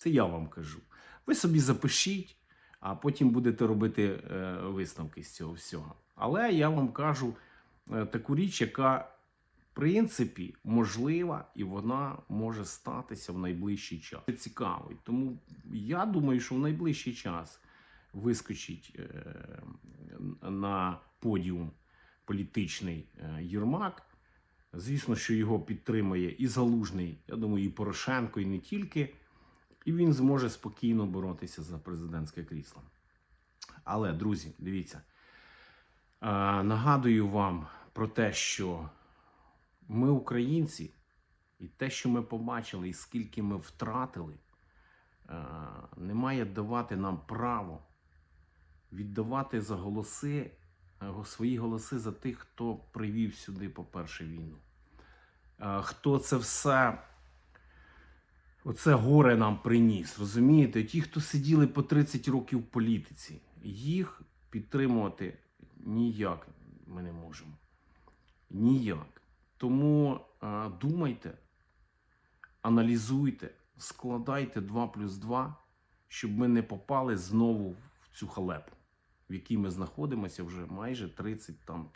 Це я вам кажу. Ви собі запишіть, а потім будете робити е, висновки з цього всього. Але я вам кажу е, таку річ, яка в принципі можлива, і вона може статися в найближчий час. Це цікаво. Тому я думаю, що в найближчий час вискочить е, на подіум політичний е, Єрмак. Звісно, що його підтримує і Залужний, я думаю, і Порошенко, і не тільки. І він зможе спокійно боротися за президентське крісло. Але, друзі, дивіться, нагадую вам про те, що ми українці, і те, що ми побачили, і скільки ми втратили, не має давати нам право віддавати за голоси, свої голоси за тих, хто привів сюди, по-перше, війну. Е, Хто це все, оце горе нам приніс. Розумієте? Ті, хто сиділи по 30 років в політиці, їх підтримувати ніяк ми не можемо. Ніяк. Тому е, думайте, аналізуйте, складайте 2 плюс 2, щоб ми не попали знову в цю халепу, в якій ми знаходимося вже майже 30 там